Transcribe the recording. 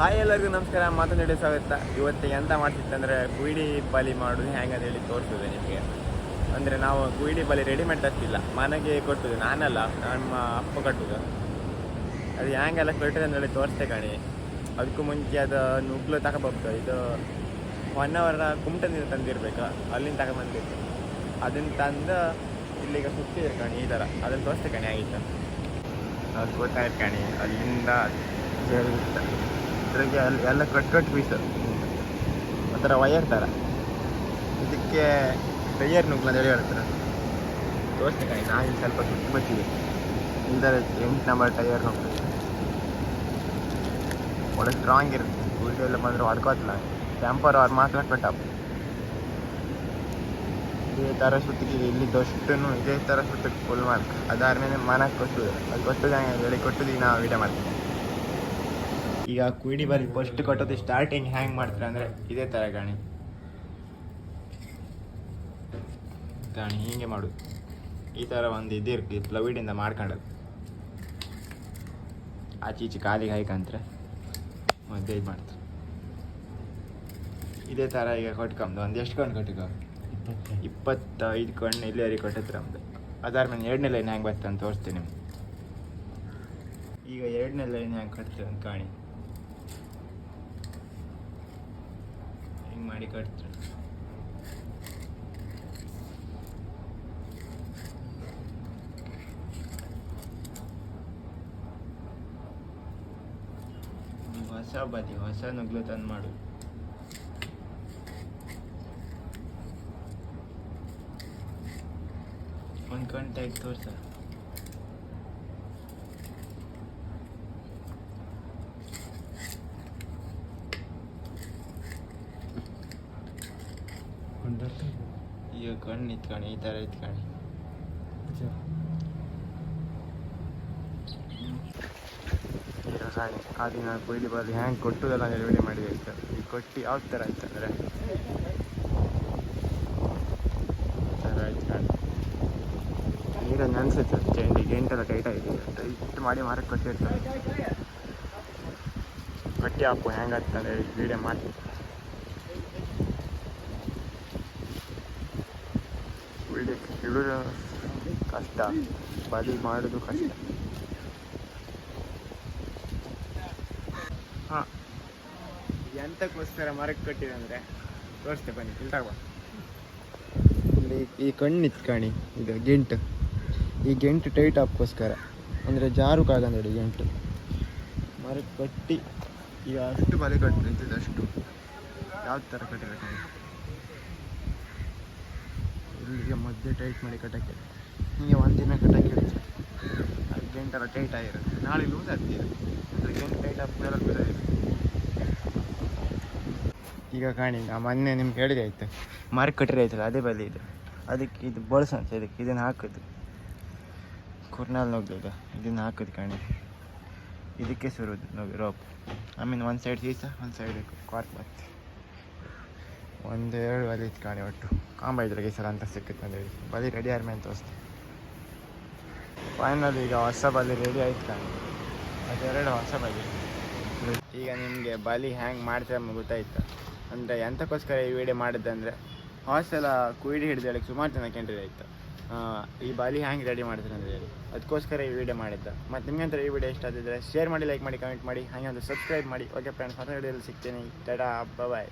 Hi ಎಲ್ಲರಿಗೂ ನಮಸ್ಕಾರ ಮಾತನಾಡಿ ಸ್ವಾಗತ. ಇವತ್ತಿಗೆ ಎಂತ ಮಾಡ್ತಿತ್ತಂದ್ರೆ ಗುಯಿಡಿ ಬಾಲಿ ಮಾಡೋದು ಹೆಂಗೆ ಅಂತ ಹೇಳಿ ತೋರಿಸಿದೆ ನಿಮಗೆ. ಅಂದರೆ ನಾವು ಗುಯಿಡಿ ಬಲಿ ರೆಡಿಮೇಡ್ ತರ್ತಿಲ್ಲ, ಮನೆಗೆ ಕೊಟ್ಟುದು ನಾನಲ್ಲ, ನಮ್ಮ ಅಪ್ಪ ಕಟ್ಟುದು ಅದು ಹೆಂಗೆಲ್ಲ ಕೊಟ್ಟಿದೆ ಅಂತ ಹೇಳಿ ತೋರಿಸ್ತೆ ಕಾಣಿ. ಅದಕ್ಕೂ ಮುಂಚೆ ಅದು ನುಗ್ಲು ತಗೊಬರ್ತು ಇದು ಒನ್ ಅವರ ಕುಮಟದಿಂದ ತಂದಿರ್ಬೇಕು, ಅಲ್ಲಿಂದ ತಗೊಂಬಂದಿತ್ತು ಅದನ್ನ ತಂದು ಇಲ್ಲಿಗೆ ಸುತ್ತಿದ್ರು ಕಾಣಿ, ಈ ಥರ. ಅದನ್ನು ತೋರಿಸ್ತೆ ಕಾಣಿ, ಆಗಿತ್ತು. ಅದು ಗೊತ್ತಾಯ್ತು ಕಾಣಿ, ಅಲ್ಲಿಂದ. ಇದ್ರಾಗೆ ಎಲ್ಲ ಎಲ್ಲ ಕಟ್ ಕಟ್ ಪೀಸ್ ಒಂಥರ ವಯರ್ ಥರ ಇದಕ್ಕೆ ಟೈಯರ್ ಅಂತ ಹೇಳಿ ಹೇಳ್ತಾರೆ. ತೋರಿಸ್ತೀನಿ ನಾ ಇಲ್ಲಿ ಸ್ವಲ್ಪ ಸುಟ್ಟು ಬಚ್ಚಿದೆ ಇಲ್ದರೆ ಎಂಟು ನಂಬರ್ ಟೈಯರ್ ಹೋಗ್ತದೆ ಒಳ್ಳೆ ಸ್ಟ್ರಾಂಗ್ ಇರುತ್ತೆ. ಉಲ್ಟೆ ಎಲ್ಲ ಬಂದರೆ ಹೊಡ್ಕೋತಿಲ್ಲ. ಟೆಂಪರ್ ಅವ್ರು ಮಾತ್ರ ಕಟ್ಟಪ್ಪ ಇದೇ ಥರ ಸುತ್ತಿಗೆ ಇಲ್ಲಿ ದೊಷ್ಟು ಇದೇ ಥರ ಸುತ್ತಿಗೆ ಫುಲ್ ಮಾರ್ಕ್ ಅದಾದ್ಮೇಲೆ ಮನಕ್ಕೆ ಕೊಟ್ಟು ಅದು ಕೊಟ್ಟು ಹೇಳಿ ಕೊಟ್ಟಿದ್ದೀವಿ ನಾವು ವೀಡಿಯೋ ಮಾಡ್ತೀವಿ ಈಗ ಕುಯ್ಡಿ ಬರಿ ಫಸ್ಟ್ ಕಟ್ಟೋದು ಸ್ಟಾರ್ಟಿಂಗ್ ಹ್ಯಾಂಗ್ ಮಾಡ್ತಾರೆ ಅಂದರೆ ಇದೇ ಥರ ಗಾಣಿ. ಗಾಣಿ ಹೀಗೆ ಮಾಡು. ಈ ಥರ ಒಂದು ಇದು ಇರುತ್ತೆ ಪ್ಲವಿಡಿಂದ ಮಾಡ್ಕೊಂಡದು ಆಚೆ ಈಚೆ ಕಾಲಿಗೆ ಹಾಯ್ಕಂತ್ರೆ ಮದ್ದೆ ಇದು ಮಾಡ್ತಾರೆ. ಇದೇ ಥರ ಈಗ ಕೊಟ್ಕೊಂಬದು ಒಂದು ಎಷ್ಟು ಕಣ್ಣು ಕೊಟ್ಟಿಗ ಇಪ್ಪತ್ತೈದು. ಕಣ್ಣು ಇಲ್ಲಿವರೆಗೆ ಕೊಟ್ಟಿದ್ರು ನಮ್ದು. ಅದಾದ್ಮೇಲೆ ಎರಡನೇ ಲೈನ್ ಹೆಂಗೆ ಬರ್ತಾ ಅಂತ ತೋರಿಸ್ತೀನಿ ನಿಮ್ಗೆ. ಈಗ ಎರಡನೇ ಲೈನ್ ಹೆಂಗೆ ಕಟ್ತೀವಿ ಅಂತ ಕಾಣಿ ಹಿಂಗೆ ಮಾಡಿ ಕಟ್ತಾರೆ ಈಗ ಹೊಸ ಬದಿ ಹೊಸ ನುಗ್ಲು ತಂದು ಮಾಡು ಒಂದು ಕಣ್ ತೆಗ್ದು ತೋರ್ಸ ಈಗ ಕಣ್ಣು ಇತ್ಕಣಿ ಈ ಥರ ಇತ್ಕಣಿ ಸಾರಿ ಆದಿ ನಾನು ಕೊಯ್ಲಿ ಬರಲಿ ಹ್ಯಾಂಗೆ ಕೊಟ್ಟುದಲ್ಲ ನಾನು ವಿಡಿಯೋ ಮಾಡಿದೆ ಆಯ್ತು ಈಗ ಕೊಟ್ಟು ಯಾವ ಥರ ಆಯ್ತು ಅಂದರೆ ಥರ ಆಯ್ತು ಕಾಣಿ ನೀರನ್ನು ಅನ್ಸುತ್ತೆ ಚಂಡಿ ಗಂಟೆಲ್ಲ ಟೈಟ್ ಆಗಿದೆ ಟೈಟ್ ಮಾಡಿ ಮಾರಕ್ಕೆ ಕೊಟ್ಟಿರ್ತಾರೆ ಗಟ್ಟಿ ಹಾಕು ಹೆಂಗೆ ಆಗ್ತದೆ ವಿಡಿಯೋ ಮಾಡಿ ವಿಡಿಯೋಕ್ಕೆ ಇಡೋದು ಕಷ್ಟ ಬದಲು ಮಾಡೋದು ಕಷ್ಟ. ಹಾಂ. ಎಂತಕ್ಕೋಸ್ಕರ ಮರಕ್ಕೆ ಕಟ್ಟಿದೆ ಅಂದರೆ? ತೋರಿಸ್ತೆ ಬನ್ನಿ ಇಲ್ಲಿ ತಗೋ. ಇಲ್ಲಿ ಈ ಕಣ್ಣು ನಿತ್ಕಣಿ ಇದು ಗೆಂಟು. ಈ ಗೆಂಟು ಟೈಟ್ ಆಪ್ಕೋಸ್ಕರ ಅಂದರೆ ಜಾರು ಕಾಗಂದಡಿ ಗೆಂಟು. ಮರಕ್ಕೆ ಕಟ್ಟಿ ಈಗ ಅಷ್ಟು ಬಲೆ ಕಟ್ಟಿದೆ ಅಷ್ಟು. ಯಾವ ಥರ ಕಟ್ಟಿಬೇಕು ಇಲ್ಲಿಗೆ ಮಧ್ಯೆ ಟೈಟ್ ಮಾಡಿ ಕಟ್ಟಕ್ಕೆ. ಹೀಗೆ ದಿನ ಕಟ್ಟಕ್ಕೆ ಇರುತ್ತೆ. ಅದು ಗೆಂಟೆಲ್ಲ ಟೈಟ್ ಆಗಿರುತ್ತೆ. ನಾಳೆ ಲೂಸ್ ಆಗ್ತಿದೆ ಅಂದರೆ ಗೆಂಟು ಟೈಟ್ ಆಗಿರುತ್ತೆ ಈಗ ಕಾಣಿ ನಾ ಮೊನ್ನೆ ನಿಮ್ಗೆ ಹೇಳಿದೆ ಆಯ್ತು. ಮಾರ್ಕ್ ಕಟ್ಟಿರಿ ಆಯ್ತಲ್ಲ ಅದೇ ಬಲಿ ಇದು. ಅದಕ್ಕೆ ಇದು ಬಳಸಂತ ಇದಕ್ಕೆ. ಇದನ್ನು ಹಾಕೋದು. ಕುರ್ನಾಲ್ ನುಗ್ಗದು ಇದನ್ನು ಹಾಕೋದು ಕಾಣಿ. ಇದಕ್ಕೆ ಸುರೋದು ನೋಡಿ ರೋಪ್ ಆಮೇಲೆ ಒಂದು ಸೈಡ್ ಸೀಸ ಒಂದು ಸೈಡ್ ಮತ್ತೆ ಒಂದು ಎರಡು ಬಲಿ ಇತ್ತು ಕಾಣಿ ಒಟ್ಟು. ಕಾಂಬ ಇದ್ರಾಗೆ ಸಲ ಅಂತ ಸಿಕ್ಕುತ್ತೆ ಅಂದರೆ ಹೇಳಿ ಬಲಿ ರೆಡಿ ಆದ್ಮೇಲೆ ತೋರಿಸ್ತೆ ಫೈನಲ್ ಈಗ ಹೊಸ ಬಲಿ ರೆಡಿ ಆಯ್ತು ಅದು ಅದೆರಡು ಹೊಸ ಬಲಿ. ಈಗ ನಿಮಗೆ ಬಲಿ ಹ್ಯಾಂಗೆ ಮಾಡ್ತಾರೆ ಅಂತ ಗೊತ್ತಾಯ್ತು? ಅಂದರೆ ಎಂತಕ್ಕೋಸ್ಕರ ಈ ವಿಡಿಯೋ ಮಾಡಿದ್ದಂದರೆ ಹಾಸೆಲ್ಲ ಕುಯ್ಡಿ ಹಿಡಿದು ಹೇಳಕ್ಕೆ ಸುಮಾರು ಜನ ಕೆಂಡ್ರಿ ಆಯ್ತು. ಈ ಬಾಲಿ ಹ್ಯಾಂಗೆ ರೆಡಿ ಮಾಡ್ತಾರೆ ಅಂತ ಹೇಳಿ. ಅದಕ್ಕೋಸ್ಕರ ಈ ವಿಡಿಯೋ ಮಾಡಿದ್ದ. ಮತ್ತು ನಿಮಗೆ ಅಂತ ಈ ವಿಡಿಯೋ ಇಷ್ಟ ಆಗಿದ್ರೆ ಶೇರ್ ಮಾಡಿ ಲೈಕ್ ಮಾಡಿ ಕಮೆಂಟ್ ಮಾಡಿ. ಹಾಗೆ ಒಂದು ಸಬ್ಸ್ಕ್ರೈಬ್ ಮಾಡಿ. ಓಕೆ ಫ್ರೆಂಡ್ಸ್ ಹೊಸ ವಿಡಿಯೋದಲ್ಲಿ ಸಿಗ್ತೀನಿ. ಟಾಟಾ ಬಾಯ್